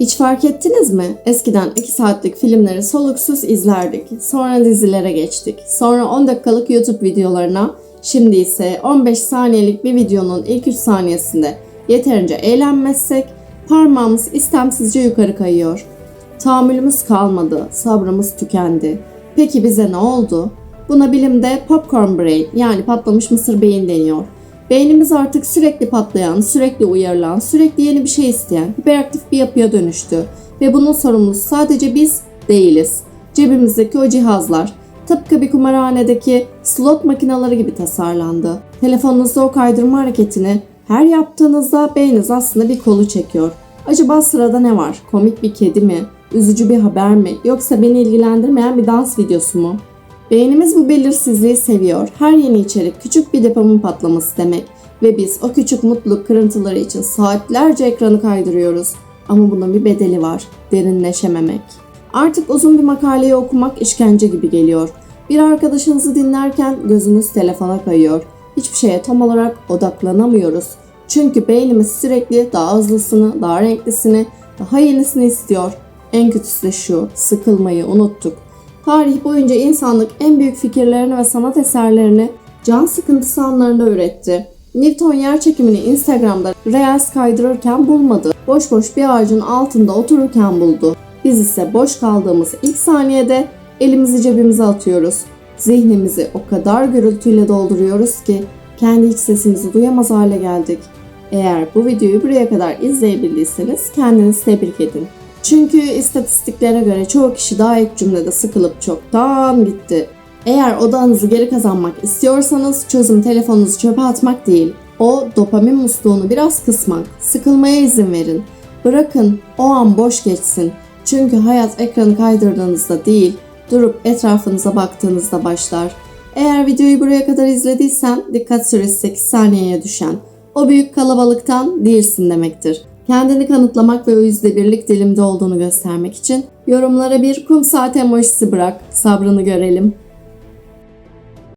Hiç fark ettiniz mi? Eskiden 2 saatlik filmleri soluksuz izlerdik. Sonra dizilere geçtik. Sonra 10 dakikalık YouTube videolarına. Şimdi ise 15 saniyelik bir videonun ilk 3 saniyesinde yeterince eğlenmezsek parmağımız istemsizce yukarı kayıyor. Tahammülümüz kalmadı, sabrımız tükendi. Peki bize ne oldu? Buna bilimde popcorn brain yani patlamış mısır beyin deniyor. Beynimiz artık sürekli patlayan, sürekli uyarılan, sürekli yeni bir şey isteyen hiperaktif bir yapıya dönüştü. Ve bunun sorumlusu sadece biz değiliz. Cebimizdeki o cihazlar. Tıpkı bir kumarhanedeki slot makineleri gibi tasarlandı. Telefonunuzda o kaydırma hareketini her yaptığınızda beyniniz aslında bir kolu çekiyor. Acaba sırada ne var? Komik bir kedi mi? Üzücü bir haber mi? Yoksa beni ilgilendirmeyen bir dans videosu mu? Beynimiz bu belirsizliği seviyor. Her yeni içerik küçük bir depomun patlaması demek. Ve biz o küçük mutluluk kırıntıları için saatlerce ekranı kaydırıyoruz. Ama bunun bir bedeli var. Derinleşememek. Artık uzun bir makaleyi okumak işkence gibi geliyor. Bir arkadaşınızı dinlerken gözünüz telefona kayıyor. Hiçbir şeye tam olarak odaklanamıyoruz. Çünkü beynimiz sürekli daha hızlısını, daha renklisini, daha yenisini istiyor. En kötüsü de şu, sıkılmayı unuttuk. Tarih boyunca insanlık en büyük fikirlerini ve sanat eserlerini can sıkıntısı anlarında üretti. Newton yer çekimini Instagram'da Reels kaydırırken bulmadı. Boş boş bir ağacın altında otururken buldu. Biz ise boş kaldığımız ilk saniyede elimizi cebimize atıyoruz. Zihnimizi o kadar gürültüyle dolduruyoruz ki kendi iç sesimizi duyamaz hale geldik. Eğer bu videoyu buraya kadar izleyebildiyseniz kendinizi tebrik edin. Çünkü istatistiklere göre çoğu kişi daha ilk cümlede sıkılıp çoktan gitti. Eğer odağınızı geri kazanmak istiyorsanız çözüm telefonunuzu çöpe atmak değil. O dopamin musluğunu biraz kısmak, sıkılmaya izin verin. Bırakın o an boş geçsin. Çünkü hayat ekranı kaydırdığınızda değil, durup etrafınıza baktığınızda başlar. Eğer videoyu buraya kadar izlediysen dikkat süresi 8 saniyeye düşen o büyük kalabalıktan değilsin demektir. Kendini kanıtlamak ve o yüzde birlik dilimde olduğunu göstermek için yorumlara bir kum saat emojisi bırak. Sabrını görelim.